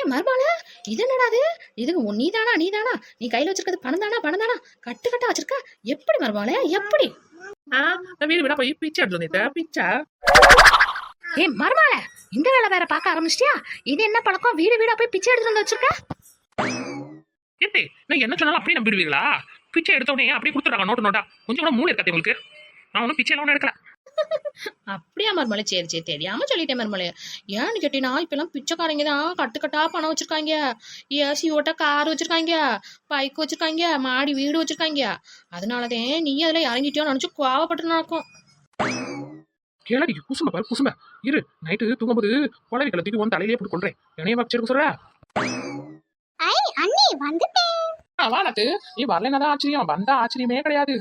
ஏ மருமால இது என்னடா இது? இதுக்கு உன் நீதானா நீதானா? நீ கையில வச்சிருக்கிறது பணம் தானா பணம் தானா கட்டு கட்டா வச்சிருக்க? எப்படி மருமால எப்படி? வீடு வீடா போய் பிச்சை எடுத்து பிச்சை. ஏ மருமால இந்த வேலை வேற பார்க்க ஆரம்பிச்சிட்டியா? இது என்ன பழக்கம்? வீடு வீடா போய் பிச்சை எடுத்து வந்து வச்சிருக்க? ஏத்தே நான் என்ன சொன்னாலும் அப்படியே நம்பிடுவீங்களா? பிச்சை எடுத்த உடனே அப்படியே கொடுத்துறாங்க நோட்டு நோட்டா. கொஞ்சம் கூட மூளை இருக்காது உங்களுக்கு. நான் ஒன்றும் பிச்சை எல்லாம் எடுக்கல. அப்படியா மருமலை சரி சரி தெரியாம சொல்லிட்டேன் மருமலை ஏன்னு கேட்டீங்கன்னா இப்பெல்லாம் பிச்சைக்காரங்க தான் கட்டுக்கட்டா பணம் வச்சிருக்காங்க. ஏசி ஓட்ட கார் வச்சிருக்காங்க. பைக் வச்சிருக்காங்க. மாடி வீடு வச்சிருக்காங்க. அதனாலதான் நீ அதுல இறங்கிட்டியோ நினைச்சு கோவப்பட்டு நடக்கும். கேளடி குசும்ப பாரு குசும்ப இரு நைட்டு தூங்கும்போது குழவி கலத்திட்டு உன் தலையிலே போட்டு கொள்றேன் என்னைய வச்சிருக்க சொல்ற? ஐ அண்ணி வந்துட்டேன். நீ வரலன்னா ஆச்சரியம். வந்தா ஆச்சரியமே கிடையாது.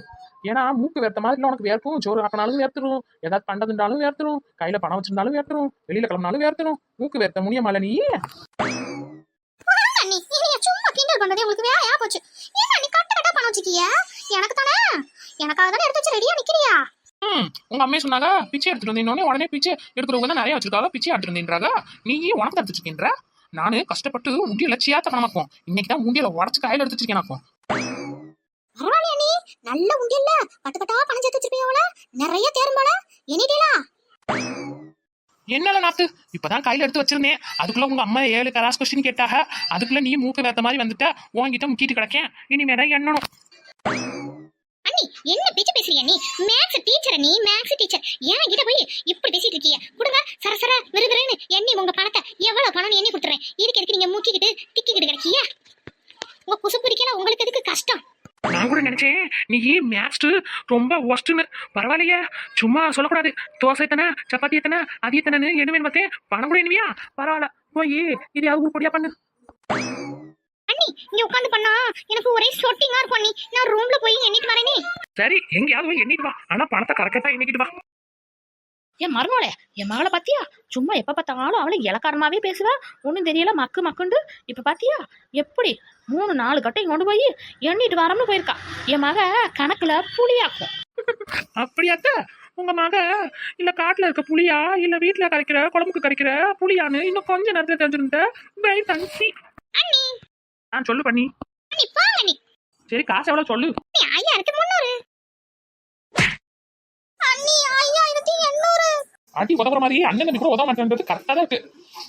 ஏன்னா மூக்கு வேர்த்த மாதிரி உனக்கு வேர்க்கும் சோறு ஆக்கினாலும் வேர்த்துரும். ஏதாவது பண்டதுண்டாலும் வேர்த்துரும். கையில பணம் வச்சிருந்தாலும் வேர்த்துரும். வெளியில கிளம்பினாலும் வேர்த்துரும். மூக்கு வேர்த்த முடியுமால நீ? சும்மா கிண்டல் பண்றதே உங்களுக்கு வேலையா போச்சு. ஏன் அண்ணி கட்ட கட்டா பணம் வச்சிருக்கிய? எனக்கு தானே? எனக்காக தானே எடுத்து வச்சு ரெடியா நிக்கிறியா? ம் உங்க அம்மையே சொன்னாங்க பிச்சை எடுத்துட்டு வந்தீங்க உடனே பிச்சை எடுக்கிறவங்க தான் நிறைய வச்சிருக்காங்க பிச்சை எடுத்துட்டு வந்தீன்றாங்க. நீ உனக்கு எடுத்து வச்சிருக்கின்ற? நானு கஷ்டப்பட்டு முண்டியில சியாத்த பணமாக்கும் இன்னைக்கு தான் முண்டியில உடச்சு கையில எடுத்து வச்சிருக்கேன் நீ நல்ல உண்டியல்ல கட்டு கட்டா பணம் சேர்த்து வச்சிருப்பியோல நிறைய தேர்மோல எண்ணிட்டீங்களா என்னல நாத்து? இப்பதான் கையில எடுத்து வச்சிருந்தேன். அதுக்குள்ள உங்க அம்மா ஏழு கராஸ் கொஸ்டின் கேட்டாக அதுக்குள்ள நீ மூக்கு வேத்த மாதிரி வந்துட்ட. உன்கிட்ட முக்கிட்டு கிடக்கேன். இனிமே தான் எண்ணணும். அண்ணி என்ன பேச்சு பேசுறிய நீ மேக்ஸ் டீச்சர் நீ மேக்ஸ் டீச்சர் ஏன் கிட்ட போய் இப்படி பேசிட்டு இருக்கீங்க? கொடுங்க சரசர விறுவிறுன்னு எண்ணி உங்க பணத்தை எவ்வளவு பணம் எண்ணி கொடுத்துறேன். இதுக்கு எதுக்கு நீங்க மூக்கிக்கிட்டு திக்கிக்கிட்டு கிடக்கீங்க? உங்க குசு பிடிக்கல உங்களுக்கு எதுக்கு கஷ்டம்? நான் கூட நினைச்சேன். நீ மேக்ஸ்ட் ரொம்ப ஒஸ்ட்டுன்னு பரவாயில்லையே. சும்மா சொல்லக்கூடாது. தோசை எத்தனை சப்பாத்தி எத்தனை அது எத்தனைன்னு எண்ணுவேன் பார்த்தேன். பணம் கூட எண்ணுவியா பரவாயில்ல. போய் இது யாவது பொடியா பண்ணு. அண்ணி இங்க உட்காந்து பண்ணா எனக்கு ஒரே சொட்டிங்கா இருக்கும் அண்ணி. நான் ரூம்ல போய் எண்ணிட்டு வரேனே. சரி எங்கேயாவது போய் எண்ணிட்டு வா. ஆனா பணத்தை கரெக்டா எண்ணிக்கிட்டு வா. என் மருமோளே என் மகளை பாத்தியா? சும்மா எப்ப பார்த்தாலும் அவளை இலக்காரமாவே பேசுவா. ஒன்றும் தெரியல மக்கு மக்குண்டு இப்ப பாத்தியா? எப்படி மூணு நாலு கட்டையும் கொண்டு போய் எண்ணிட்டு வரம்னு போயிருக்கா. என் மக கணக்குல புளியாக்கும் அப்படியாத்த? உங்க மக இல்ல காட்டுல இருக்க புளியா இல்ல வீட்டுல கரைக்கிற குழம்புக்கு கரைக்கிற புளியான்னு இன்னும் கொஞ்ச நேரத்துல தெரிஞ்சிருந்த பை தங்கி. ஆ சொல்லு பண்ணி. சரி காசு எவ்வளவு சொல்லு. அடி உதவுற மாதிரி அண்ணன் கூட உதவ மாட்டேன்றது கரெக்டா தான் இருக்கு.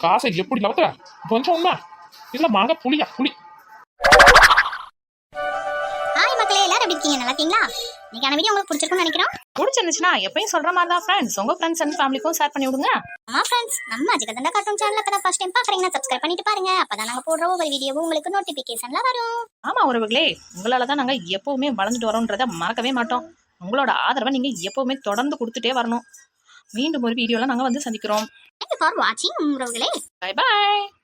காசை எப்படி லவத்த கொஞ்சம் உண்மை. இதுல மக புளியா புளி ஹாய் மக்களே எல்லாரும் எப்படி இருக்கீங்க? நல்லா இருக்கீங்களா? இன்னைக்கான வீடியோ உங்களுக்கு பிடிச்சிருக்கும்னு நினைக்கிறோம். பிடிச்சிருந்துச்சுன்னா எப்பயும் சொல்ற மாதிரி தான் ஃப்ரெண்ட்ஸ் உங்க ஃப்ரெண்ட்ஸ் அண்ட் ஃபேமிலிக்கும் ஷேர் பண்ணி விடுங்க. ஆமா ஃப்ரெண்ட்ஸ் நம்ம அஜிகதண்டா கார்ட்டூன் சேனல் இப்போ ஃபர்ஸ்ட் டைம் பாக்குறீங்கன்னா சப்ஸ்கிரைப் பண்ணிட்டு பாருங்க. அப்பதான் நாங்க போடுற ஒவ்வொரு வீடியோவும் உங்களுக்கு நோட்டிபிகேஷன்ல வரும். ஆமா உறவுகளே. உங்களால தான் நாங்க எப்பவுமே வளர்ந்துட்டு வரோன்றத மறக்கவே மாட்டோம். உங்களோட ஆதரவை நீங்க எப்பவுமே தொடர்ந்து கொடுத்துட்டே வரணும். மீண்டும் ஒரு வீடியோல நாங்க வந்து சந்திக்கிறோம். தேங்க்யூ ஃபார் வாட்சிங் உறவுகளே. Bye bye